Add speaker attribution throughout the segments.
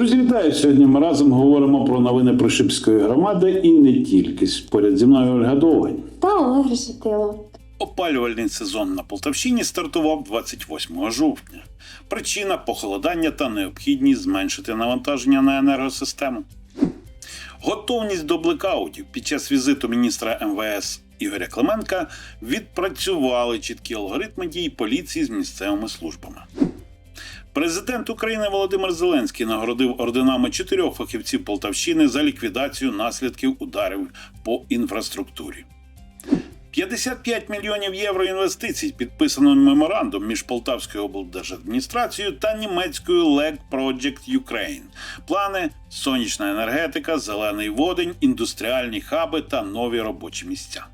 Speaker 1: Друзі, вітаю! Сьогодні ми разом говоримо про новини Прошипської громади і не тільки. Поряд зі мною Ольга Довгань.
Speaker 2: та Олег Решетило.
Speaker 1: Опалювальний сезон на Полтавщині стартував 28 жовтня. Причина похолодання та необхідність зменшити навантаження на енергосистему. Готовність до блекаутів під час візиту міністра МВС Ігоря Клименка відпрацювали чіткі алгоритми дій поліції з місцевими службами. Президент України Володимир Зеленський нагородив орденами чотирьох фахівців Полтавщини за ліквідацію наслідків ударів по інфраструктурі. 55 мільйонів євро інвестицій підписано меморандум між Полтавською облдержадміністрацією та німецькою LEG Project Ukraine. Плани сонячна енергетика, зелений водень, індустріальні хаби та нові робочі місця.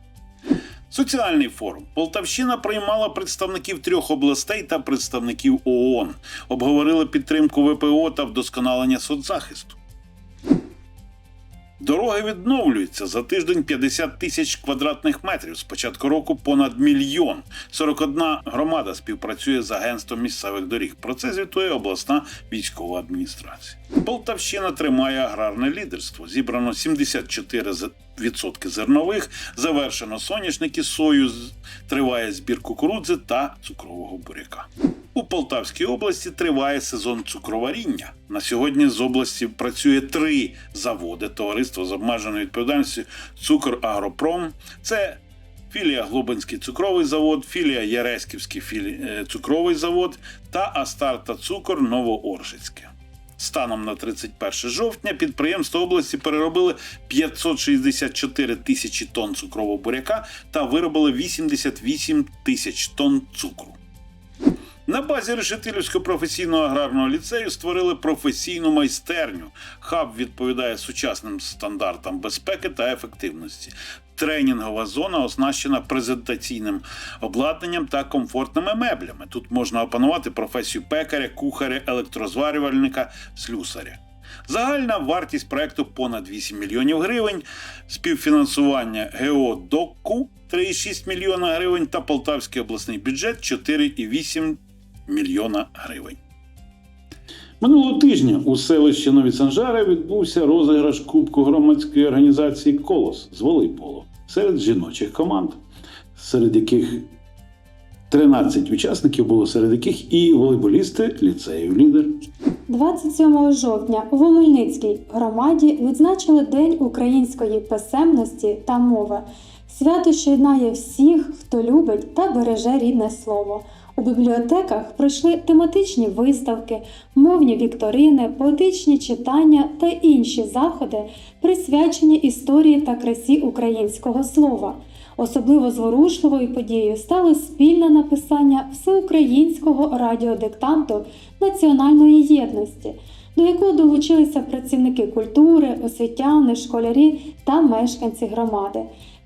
Speaker 1: Соціальний форум Полтавщина приймала представників трьох областей та представників ООН. Обговорили підтримку ВПО та вдосконалення соцзахисту. Дороги відновлюються за тиждень 50 тисяч квадратних метрів. З початку року понад мільйон. 41 громада співпрацює з агентством місцевих доріг. Про це звітує обласна військова адміністрація. Полтавщина тримає аграрне лідерство. Зібрано 74 з- відсотки зернових, завершено соняшники сою, триває збір кукурудзи та цукрового буряка. У Полтавській області триває сезон цукроваріння. На сьогодні з області працює три заводи товариство з обмеженою відповідальністю Цукор Агропром. Це філія Глобинський цукровий завод, філія Яреськівський е, цукровий завод та Астарта Цукор Новооржицьке. Станом на 31 жовтня підприємства області переробили 564 тисячі тонн цукрового буряка та виробили 88 тисяч тонн цукру. На базі Решетилівського професійного аграрного ліцею створили професійну майстерню. Хаб відповідає сучасним стандартам безпеки та ефективності. Тренінгова зона оснащена презентаційним обладнанням та комфортними меблями. Тут можна опанувати професію пекаря, кухаря, електрозварювальника, слюсаря. Загальна вартість проекту понад 8 мільйонів гривень, співфінансування ГО ДОКу 3,6 мільйона гривень та Полтавський обласний бюджет 4,8 мільйона гривень. Минулого тижня у селищі Нові Санжари відбувся розіграш Кубку громадської організації Колос з волейболу серед жіночих команд, серед яких 13 учасників було, серед яких і волейболісти ліцею лідер.
Speaker 2: 27 жовтня у Вомельницькій громаді відзначили День української писемності та мови. Свято, що єднає всіх, хто любить та береже рідне слово. У бібліотеках пройшли тематичні виставки, мовні вікторини, поетичні читання та інші заходи, присвячені історії та красі українського слова. Особливо зворушливою подією стало спільне написання всеукраїнського радіодиктанту національної єдності, до якого долучилися працівники культури, освітяни, школярі та мешканці громади.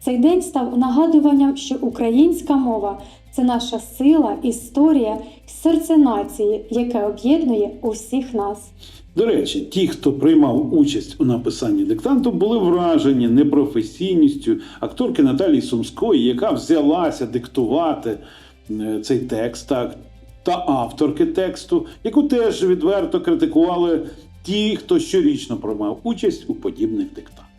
Speaker 2: Цей день став нагадуванням, що українська мова це наша сила, історія, серце нації, яке об'єднує усіх нас.
Speaker 1: До речі, ті, хто приймав участь у написанні диктанту, були вражені непрофесійністю акторки Наталії Сумської, яка взялася диктувати е, цей текст, так, та авторки тексту, яку теж відверто критикували ті, хто щорічно приймав участь у подібних диктантах.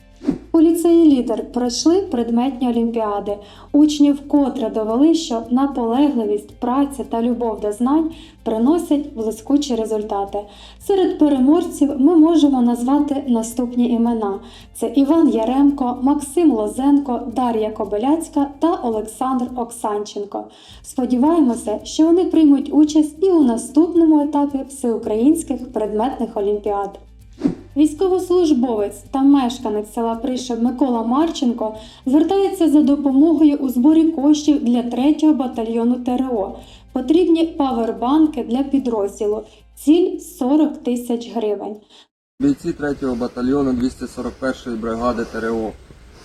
Speaker 2: У ліцеї лідер пройшли предметні олімпіади. Учні вкотре довели, що наполегливість, праця та любов до знань приносять блискучі результати. Серед переможців ми можемо назвати наступні імена: це Іван Яремко, Максим Лозенко, Дар'я Кобиляцька та Олександр Оксанченко. Сподіваємося, що вони приймуть участь і у наступному етапі всеукраїнських предметних олімпіад. Військовослужбовець та мешканець села Пришиб Микола Марченко звертається за допомогою у зборі коштів для 3-го батальйону ТРО. Потрібні павербанки для підрозділу. Ціль 40 тисяч гривень.
Speaker 3: Бійці 3-го батальйону 241-ї бригади ТРО,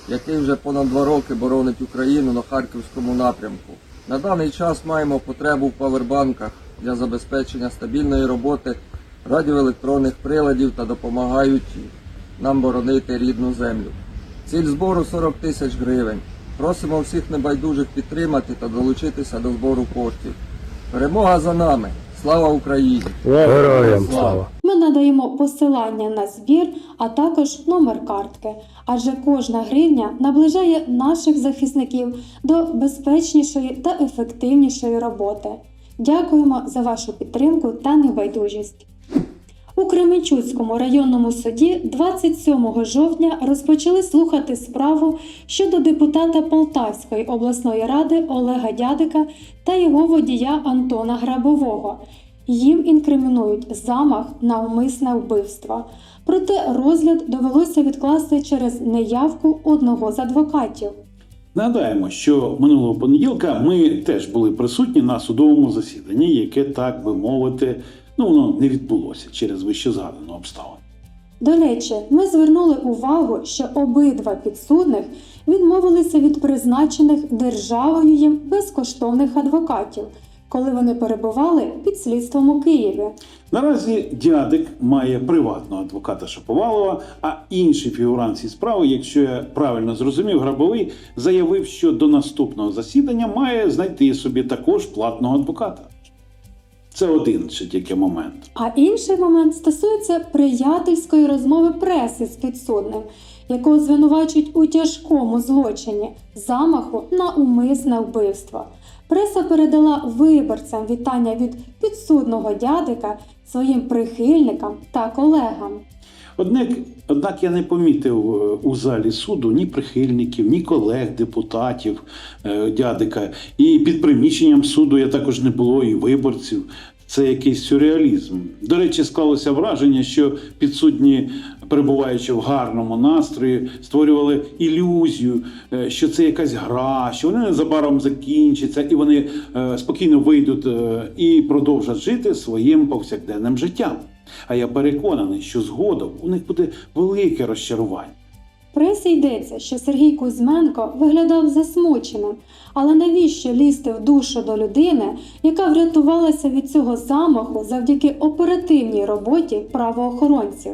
Speaker 3: який вже понад два роки боронить Україну на Харківському напрямку. На даний час маємо потребу в павербанках для забезпечення стабільної роботи радіоелектронних приладів та допомагають нам боронити рідну землю. Ціль збору 40 тисяч гривень. Просимо всіх небайдужих підтримати та долучитися до збору коштів. Перемога за нами! Слава Україні!
Speaker 4: Героям слава!
Speaker 2: Ми надаємо посилання на збір, а також номер картки, адже кожна гривня наближає наших захисників до безпечнішої та ефективнішої роботи. Дякуємо за вашу підтримку та небайдужість. У Кременчуцькому районному суді 27 жовтня розпочали слухати справу щодо депутата Полтавської обласної ради Олега Дядика та його водія Антона Грабового. Їм інкримінують замах на умисне вбивство. Проте розгляд довелося відкласти через неявку одного з адвокатів.
Speaker 1: Нагадаємо, що минулого понеділка ми теж були присутні на судовому засіданні, яке, так би мовити, ну воно не відбулося через вище згадану обставину.
Speaker 2: До речі, ми звернули увагу, що обидва підсудних відмовилися від призначених державою їм безкоштовних адвокатів, коли вони перебували під слідством у Києві.
Speaker 1: Наразі дядик має приватного адвоката Шаповалова, а інший фігурант цієї справи, якщо я правильно зрозумів, грабовий заявив, що до наступного засідання має знайти собі також платного адвоката. Це один ще тільки момент.
Speaker 2: А інший момент стосується приятельської розмови преси з підсудним, якого звинувачують у тяжкому злочині замаху на умисне вбивство. Преса передала виборцям вітання від підсудного дядика своїм прихильникам та колегам.
Speaker 1: Однак, однак я не помітив е, у залі суду ні прихильників, ні колег, депутатів е, дядика. І під приміщенням суду я також не було і виборців. Це якийсь сюрреалізм. До речі, склалося враження, що підсудні, перебуваючи в гарному настрої, створювали ілюзію, е, що це якась гра, що вони незабаром закінчаться, і вони спокійно вийдуть і продовжать жити своїм повсякденним життям. А я переконаний, що згодом у них буде велике розчарування.
Speaker 2: Пресі йдеться, що Сергій Кузьменко виглядав засмученим, але навіщо лізти в душу до людини, яка врятувалася від цього замаху завдяки оперативній роботі правоохоронців?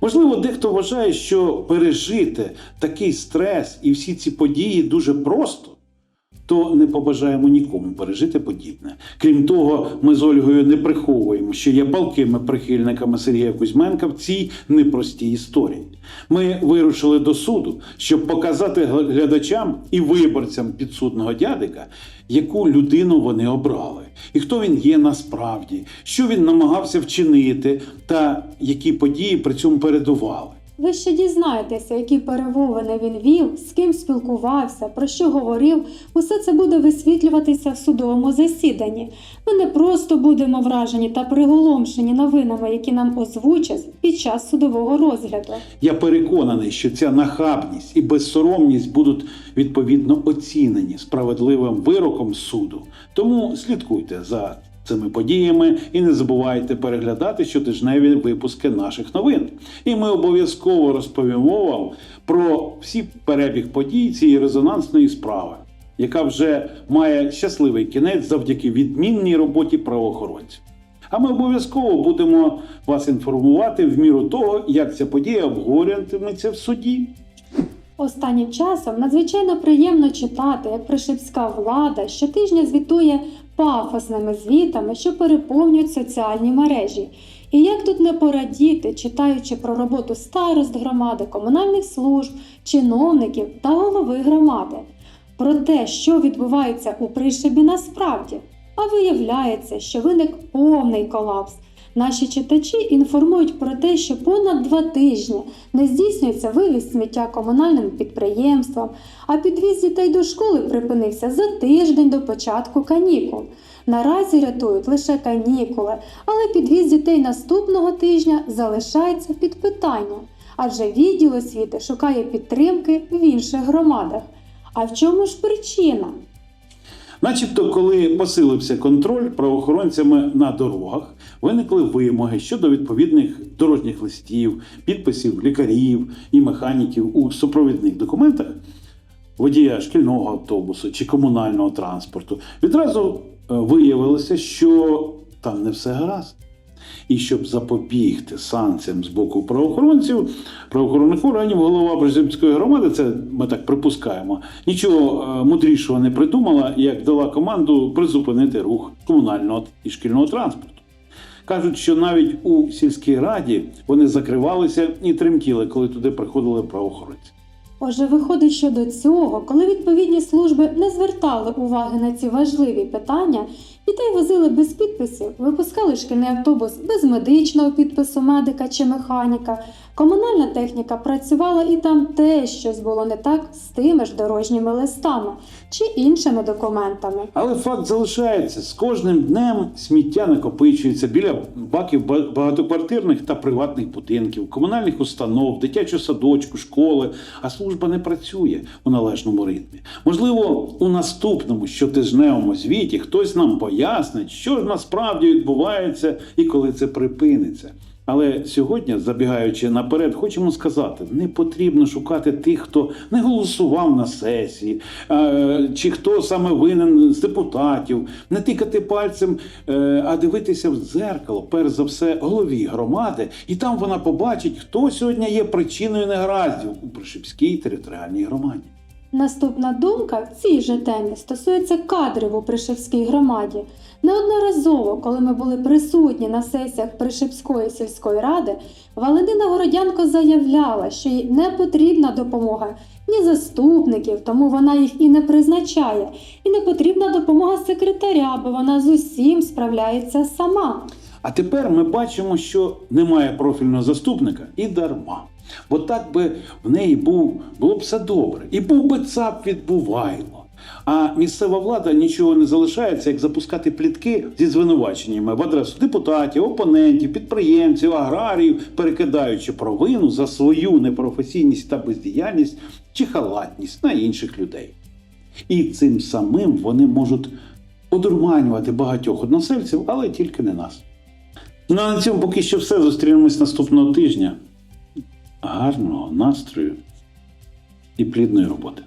Speaker 1: Можливо, дехто вважає, що пережити такий стрес і всі ці події дуже просто. То не побажаємо нікому пережити подібне. Крім того, ми з Ольгою не приховуємо, що є палкими прихильниками Сергія Кузьменка в цій непростій історії. Ми вирушили до суду, щоб показати глядачам і виборцям підсудного дядика, яку людину вони обрали, і хто він є насправді, що він намагався вчинити, та які події при цьому передували.
Speaker 2: Ви ще дізнаєтеся, які перемовини він вів, з ким спілкувався, про що говорив. Усе це буде висвітлюватися в судовому засіданні. Ми не просто будемо вражені та приголомшені новинами, які нам озвучать під час судового розгляду.
Speaker 1: Я переконаний, що ця нахабність і безсоромність будуть відповідно оцінені справедливим вироком суду. Тому слідкуйте за цими подіями і не забувайте переглядати щотижневі випуски наших новин. І ми обов'язково розповімо вам про всі перебіг подій цієї резонансної справи, яка вже має щасливий кінець завдяки відмінній роботі правоохоронців. А ми обов'язково будемо вас інформувати в міру того, як ця подія обговорюватиметься в суді.
Speaker 2: Останнім часом надзвичайно приємно читати, як пришипська влада щотижня звітує пафосними звітами, що переповнюють соціальні мережі. І як тут не порадіти, читаючи про роботу старост громади, комунальних служб, чиновників та голови громади, про те, що відбувається у Пришибі насправді. А виявляється, що виник повний колапс. Наші читачі інформують про те, що понад два тижні не здійснюється вивіз сміття комунальним підприємствам, а підвіз дітей до школи припинився за тиждень до початку канікул. Наразі рятують лише канікули, але підвіз дітей наступного тижня залишається під питанням, адже відділ освіти шукає підтримки в інших громадах. А в чому ж причина?
Speaker 1: Начебто, коли посилився контроль правоохоронцями на дорогах, виникли вимоги щодо відповідних дорожніх листів, підписів лікарів і механіків у супровідних документах водія шкільного автобусу чи комунального транспорту. Відразу е, виявилося, що там не все гаразд. І щоб запобігти санкціям з боку правоохоронців, правоохоронних органів, голова Брезимської громади, це ми так припускаємо, нічого е, мудрішого не придумала, як дала команду призупинити рух комунального і шкільного транспорту. Кажуть, що навіть у сільській раді вони закривалися і тремтіли, коли туди приходили правоохоронці.
Speaker 2: Отже, виходить, що до цього, коли відповідні служби не звертали уваги на ці важливі питання, дітей возили без підписів, випускали шкільний автобус без медичного підпису медика чи механіка. Комунальна техніка працювала і там теж щось було не так з тими ж дорожніми листами чи іншими документами.
Speaker 1: Але факт залишається: з кожним днем сміття накопичується біля баків багатоквартирних та приватних будинків, комунальних установ, дитячого садочку, школи, а служба не працює у належному ритмі. Можливо, у наступному щотижневому звіті хтось нам пояснить, що ж насправді відбувається і коли це припиниться. Але сьогодні, забігаючи наперед, хочемо сказати: не потрібно шукати тих, хто не голосував на сесії, е, чи хто саме винен з депутатів, не тикати пальцем, е, а дивитися в дзеркало, перш за все, голові громади, і там вона побачить, хто сьогодні є причиною негараздів у Пришипській територіальній громаді.
Speaker 2: Наступна думка в цій же темі стосується кадрів у Пришипській громаді. Неодноразово, коли ми були присутні на сесіях Пришипської сільської ради, Валентина Городянко заявляла, що їй не потрібна допомога ні заступників, тому вона їх і не призначає, і не потрібна допомога секретаря, бо вона з усім справляється сама.
Speaker 1: А тепер ми бачимо, що немає профільного заступника і дарма. Бо так би в неї був, було б все добре. І був би ЦАП відбувайло. А місцева влада нічого не залишається, як запускати плітки зі звинуваченнями в адресу депутатів, опонентів, підприємців, аграріїв, перекидаючи провину за свою непрофесійність та бездіяльність чи халатність на інших людей. І цим самим вони можуть одурманювати багатьох односельців, але тільки не нас. Ну а на цьому поки що все. Зустрінемось наступного тижня. Гарного настрою і плідної роботи.